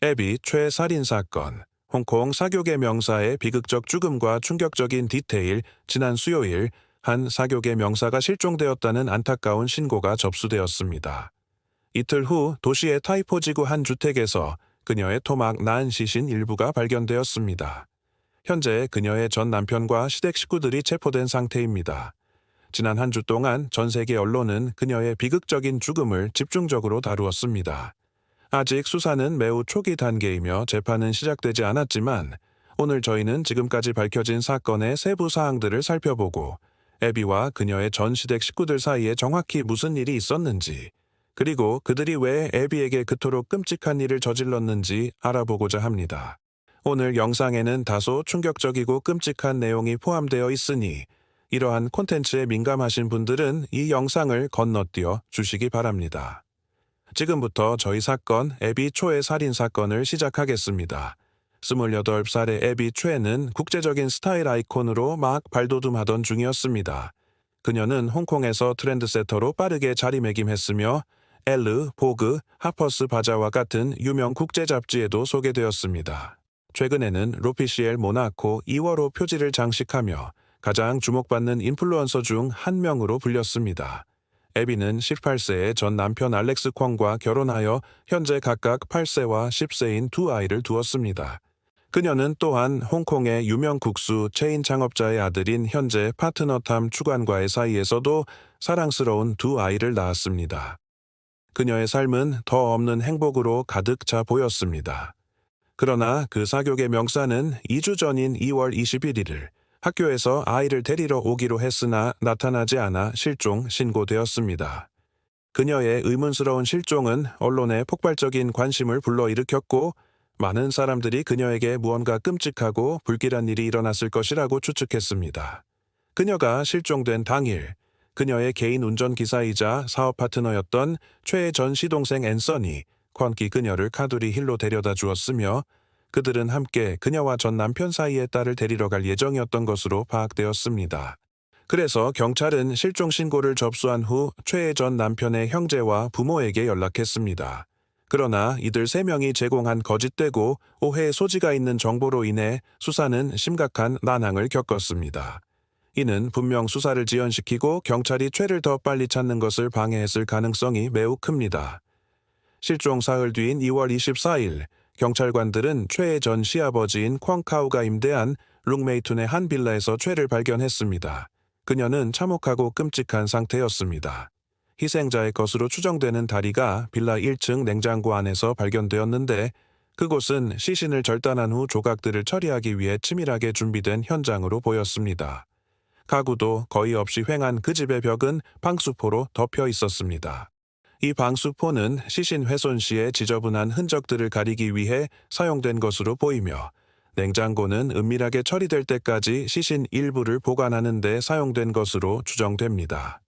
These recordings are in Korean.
애비 최살인 사건, 홍콩 사교계 명사의 비극적 죽음과 충격적인 디테일, 지난 수요일 한 사교계 명사가 실종되었다는 안타까운 신고가 접수되었습니다. 이틀 후 도시의 타이포 지구 한 주택에서 그녀의 토막 나은 시신 일부가 발견되었습니다. 현재 그녀의 전 남편과 시댁 식구들이 체포된 상태입니다. 지난 한 주 동안 전 세계 언론은 그녀의 비극적인 죽음을 집중적으로 다루었습니다. 아직 수사는 매우 초기 단계이며 재판은 시작되지 않았지만 오늘 저희는 지금까지 밝혀진 사건의 세부 사항들을 살펴보고 애비와 그녀의 전 시댁 식구들 사이에 정확히 무슨 일이 있었는지 그리고 그들이 왜 애비에게 그토록 끔찍한 일을 저질렀는지 알아보고자 합니다. 오늘 영상에는 다소 충격적이고 끔찍한 내용이 포함되어 있으니 이러한 콘텐츠에 민감하신 분들은 이 영상을 건너뛰어 주시기 바랍니다. 지금부터 저희 사건 애비 초의 살인 사건을 시작하겠습니다. 28살의 애비 최는 국제적인 스타일 아이콘으로 막 발돋움하던 중이었습니다. 그녀는 홍콩에서 트렌드세터로 빠르게 자리매김했으며 엘르, 보그, 하퍼스 바자와 같은 유명 국제 잡지에도 소개되었습니다. 최근에는 로피시엘 모나코 2월호 표지를 장식하며 가장 주목받는 인플루언서 중 한 명으로 불렸습니다. 에비는 18세의 전 남편 알렉스 콩과 결혼하여 현재 각각 8세와 10세인 두 아이를 두었습니다. 그녀는 또한 홍콩의 유명 국수 체인 창업자의 아들인 현재 파트너탐 추관과의 사이에서도 사랑스러운 두 아이를 낳았습니다. 그녀의 삶은 더 없는 행복으로 가득 차 보였습니다. 그러나 그 사교계 명사는 2주 전인 2월 21일 학교에서 아이를 데리러 오기로 했으나 나타나지 않아 실종 신고되었습니다. 그녀의 의문스러운 실종은 언론에 폭발적인 관심을 불러일으켰고 많은 사람들이 그녀에게 무언가 끔찍하고 불길한 일이 일어났을 것이라고 추측했습니다. 그녀가 실종된 당일 그녀의 개인 운전기사이자 사업 파트너였던 최의 전 시동생 앤서니 퀀키 그녀를 카두리 힐로 데려다 주었으며 그들은 함께 그녀와 전 남편 사이의 딸을 데리러 갈 예정이었던 것으로 파악되었습니다. 그래서 경찰은 실종 신고를 접수한 후 최의 전 남편의 형제와 부모에게 연락했습니다. 그러나 이들 세 명이 제공한 거짓되고 오해의 소지가 있는 정보로 인해 수사는 심각한 난항을 겪었습니다. 이는 분명 수사를 지연시키고 경찰이 최를 더 빨리 찾는 것을 방해했을 가능성이 매우 큽니다. 실종 사흘 뒤인 2월 24일 경찰관들은 최의 전 시아버지인 쾅카우가 임대한 룩메이툰의 한 빌라에서 최를 발견했습니다. 그녀는 참혹하고 끔찍한 상태였습니다. 희생자의 것으로 추정되는 다리가 빌라 1층 냉장고 안에서 발견되었는데 그곳은 시신을 절단한 후 조각들을 처리하기 위해 치밀하게 준비된 현장으로 보였습니다. 가구도 거의 없이 횡한 그 집의 벽은 방수포로 덮여 있었습니다. 이 방수포는 시신 훼손 시에 지저분한 흔적들을 가리기 위해 사용된 것으로 보이며 냉장고는 은밀하게 처리될 때까지 시신 일부를 보관하는 데 사용된 것으로 추정됩니다.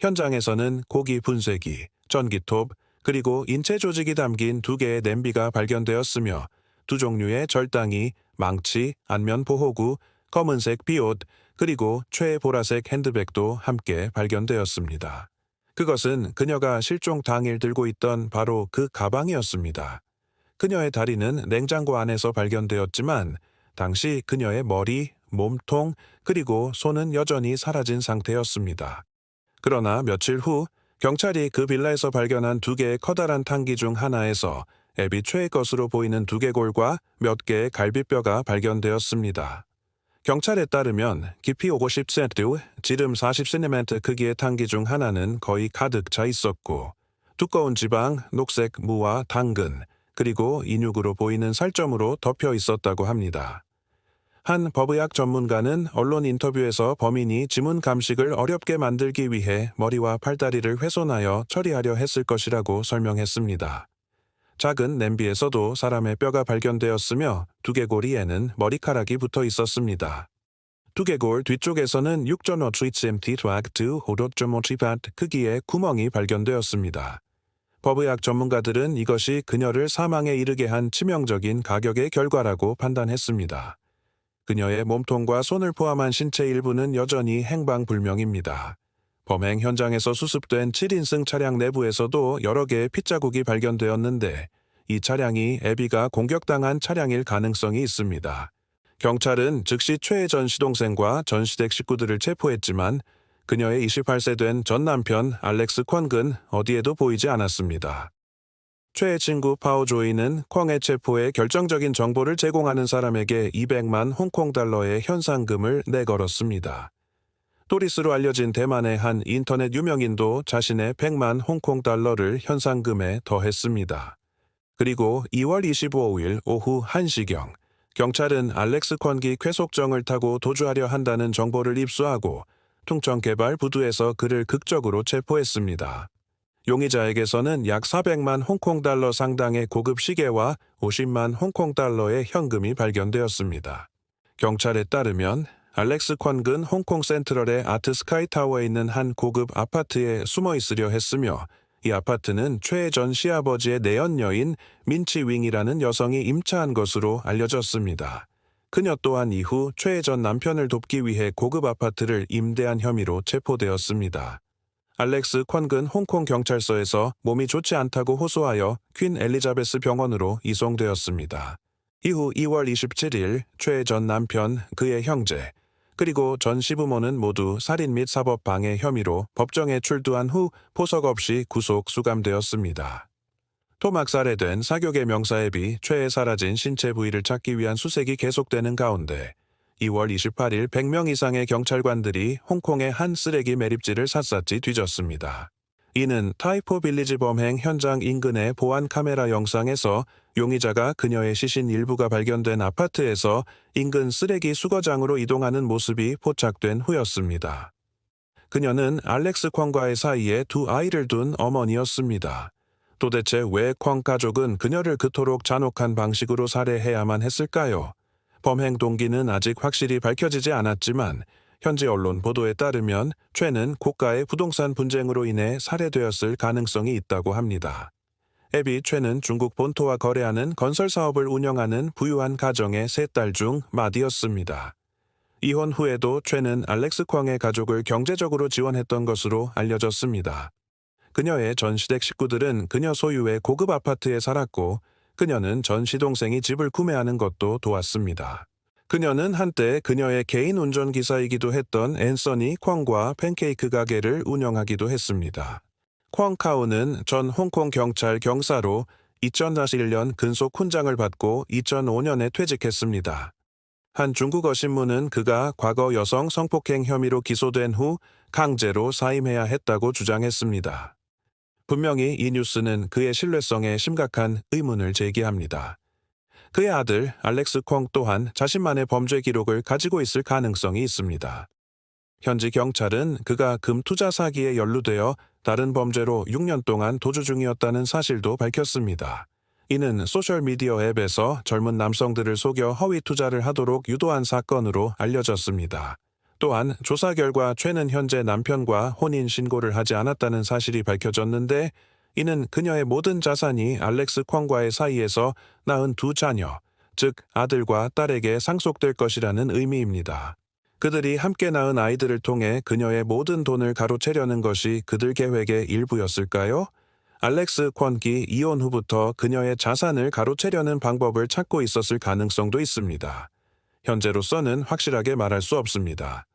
현장에서는 고기 분쇄기, 전기톱, 그리고 인체 조직이 담긴 두 개의 냄비가 발견되었으며 두 종류의 절당이, 망치, 안면 보호구, 검은색 비옷, 그리고 최보라색 핸드백도 함께 발견되었습니다. 그것은 그녀가 실종 당일 들고 있던 바로 그 가방이었습니다. 그녀의 다리는 냉장고 안에서 발견되었지만 당시 그녀의 머리, 몸통, 그리고 손은 여전히 사라진 상태였습니다. 그러나 며칠 후 경찰이 그 빌라에서 발견한 두 개의 커다란 탕기 중 하나에서 애비 최의 것으로 보이는 두개골과 몇 개의 갈비뼈가 발견되었습니다. 경찰에 따르면 깊이 50cm, 지름 40cm 크기의 탕기 중 하나는 거의 가득 차 있었고 두꺼운 지방, 녹색 무와 당근, 그리고 인육으로 보이는 살점으로 덮여 있었다고 합니다. 한 법의학 전문가는 언론 인터뷰에서 범인이 지문 감식을 어렵게 만들기 위해 머리와 팔다리를 훼손하여 처리하려 했을 것이라고 설명했습니다. 작은 냄비에서도 사람의 뼈가 발견되었으며 두개골이에는 머리카락이 붙어 있었습니다. 두개골 뒤쪽에서는 6.5cm 호도점오치밭 크기의 구멍이 발견되었습니다. 법의학 전문가들은 이것이 그녀를 사망에 이르게 한 치명적인 가격의 결과라고 판단했습니다. 그녀의 몸통과 손을 포함한 신체 일부는 여전히 행방불명입니다. 범행 현장에서 수습된 7인승 차량 내부에서도 여러 개의 핏자국이 발견되었는데 이 차량이 애비가 공격당한 차량일 가능성이 있습니다. 경찰은 즉시 최전 시동생과 전 시댁 식구들을 체포했지만 그녀의 28세 된 전 남편 알렉스 퀀근 어디에도 보이지 않았습니다. 최의 친구 파오조이는 콩의 체포에 결정적인 정보를 제공하는 사람에게 200만 홍콩 달러의 현상금을 내걸었습니다. 토리스로 알려진 대만의 한 인터넷 유명인도 자신의 100만 홍콩 달러를 현상금에 더했습니다. 그리고 2월 25일 오후 1시경 경찰은 알렉스 콘기 쾌속정을 타고 도주하려 한다는 정보를 입수하고 통청개발 부두에서 그를 극적으로 체포했습니다. 용의자에게서는 약 400만 홍콩 달러 상당의 고급 시계와 50만 홍콩 달러의 현금이 발견되었습니다. 경찰에 따르면 알렉스 콘근 홍콩 센트럴의 아트 스카이 타워에 있는 한 고급 아파트에 숨어 있으려 했으며 이 아파트는 최 전 시아버지의 내연녀인 민치 윙이라는 여성이 임차한 것으로 알려졌습니다. 그녀 또한 이후 최 전 남편을 돕기 위해 고급 아파트를 임대한 혐의로 체포되었습니다. 알렉스 콘근 홍콩 경찰서에서 몸이 좋지 않다고 호소하여 퀸 엘리자베스 병원으로 이송되었습니다. 이후 2월 27일 최 전 남편, 그의 형제, 그리고 전 시부모는 모두 살인 및 사법 방해 혐의로 법정에 출두한 후 포석 없이 구속 수감되었습니다. 토막 살해된 사교계 명사앱이 최애 사라진 신체 부위를 찾기 위한 수색이 계속되는 가운데 2월 28일 100명 이상의 경찰관들이 홍콩의 한 쓰레기 매립지를 샅샅이 뒤졌습니다. 이는 타이포 빌리지 범행 현장 인근의 보안 카메라 영상에서 용의자가 그녀의 시신 일부가 발견된 아파트에서 인근 쓰레기 수거장으로 이동하는 모습이 포착된 후였습니다. 그녀는 알렉스 콩과의 사이에 두 아이를 둔 어머니였습니다. 도대체 왜콩 가족은 그녀를 그토록 잔혹한 방식으로 살해해야만 했을까요? 범행 동기는 아직 확실히 밝혀지지 않았지만 현지 언론 보도에 따르면 최는 고가의 부동산 분쟁으로 인해 살해되었을 가능성이 있다고 합니다. 앱이 최는 중국 본토와 거래하는 건설 사업을 운영하는 부유한 가정의 세 딸중 맏이었습니다. 이혼 후에도 최는 알렉스 콩의 가족을 경제적으로 지원했던 것으로 알려졌습니다. 그녀의 전 시댁 식구들은 그녀 소유의 고급 아파트에 살았고 그녀는 전 시동생이 집을 구매하는 것도 도왔습니다. 그녀는 한때 그녀의 개인 운전기사이기도 했던 앤서니 콩과 팬케이크 가게를 운영하기도 했습니다. 콩카우는 전 홍콩 경찰 경사로 2001년 근속 훈장을 받고 2005년에 퇴직했습니다. 한 중국어 신문은 그가 과거 여성 성폭행 혐의로 기소된 후 강제로 사임해야 했다고 주장했습니다. 분명히 이 뉴스는 그의 신뢰성에 심각한 의문을 제기합니다. 그의 아들 알렉스 콩 또한 자신만의 범죄 기록을 가지고 있을 가능성이 있습니다. 현지 경찰은 그가 금 투자 사기에 연루되어 다른 범죄로 6년 동안 도주 중이었다는 사실도 밝혔습니다. 이는 소셜미디어 앱에서 젊은 남성들을 속여 허위 투자를 하도록 유도한 사건으로 알려졌습니다. 또한 조사 결과 최는 현재 남편과 혼인 신고를 하지 않았다는 사실이 밝혀졌는데 이는 그녀의 모든 자산이 알렉스 콩과의 사이에서 낳은 두 자녀, 즉 아들과 딸에게 상속될 것이라는 의미입니다. 그들이 함께 낳은 아이들을 통해 그녀의 모든 돈을 가로채려는 것이 그들 계획의 일부였을까요? 알렉스 콘기 이혼 후부터 그녀의 자산을 가로채려는 방법을 찾고 있었을 가능성도 있습니다. 현재로서는 확실하게 말할 수 없습니다.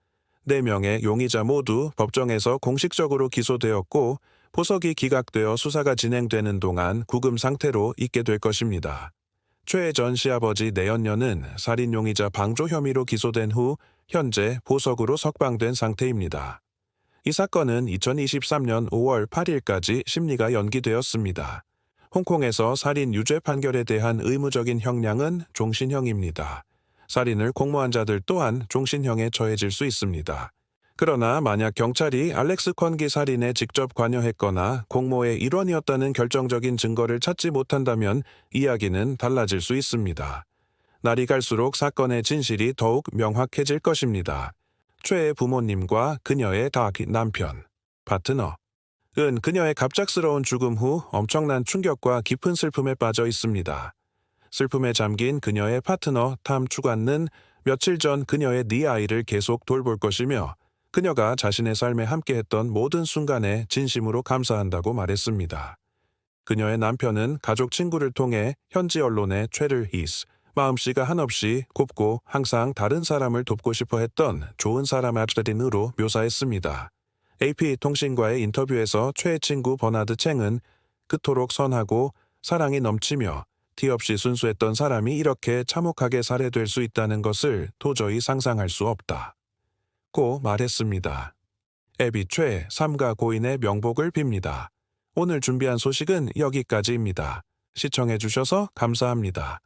4명의 용의자 모두 법정에서 공식적으로 기소되었고 포석이 기각되어 수사가 진행되는 동안 구금 상태로 있게 될 것입니다. 최전 시아버지 내연녀는 살인 용의자 방조 혐의로 기소된 후 현재 보석으로 석방된 상태입니다. 이 사건은 2023년 5월 8일까지 심리가 연기되었습니다. 홍콩에서 살인 유죄 판결에 대한 의무적인 형량은 종신형입니다. 살인을 공모한 자들 또한 종신형에 처해질 수 있습니다. 그러나 만약 경찰이 알렉스 콘기 살인에 직접 관여했거나 공모의 일원이었다는 결정적인 증거를 찾지 못한다면 이야기는 달라질 수 있습니다. 날이 갈수록 사건의 진실이 더욱 명확해질 것입니다. 최의 부모님과 그녀의 다 남편, 파트너, 은 그녀의 갑작스러운 죽음 후 엄청난 충격과 깊은 슬픔에 빠져 있습니다. 슬픔에 잠긴 그녀의 파트너 탐 추관는 며칠 전 그녀의 네 아이를 계속 돌볼 것이며 그녀가 자신의 삶에 함께했던 모든 순간에 진심으로 감사한다고 말했습니다. 그녀의 남편은 가족 친구를 통해 현지 언론에 최를 히스, 마음씨가 한없이 곱고 항상 다른 사람을 돕고 싶어 했던 좋은 사람 아트린으로 묘사했습니다. AP 통신과의 인터뷰에서 최의 친구 버나드 챙은 그토록 선하고 사랑이 넘치며 티 없이 순수했던 사람이 이렇게 참혹하게 살해될 수 있다는 것을 도저히 상상할 수 없다. 고 말했습니다. 애비 최 삼가 고인의 명복을 빕니다. 오늘 준비한 소식은 여기까지입니다. 시청해주셔서 감사합니다.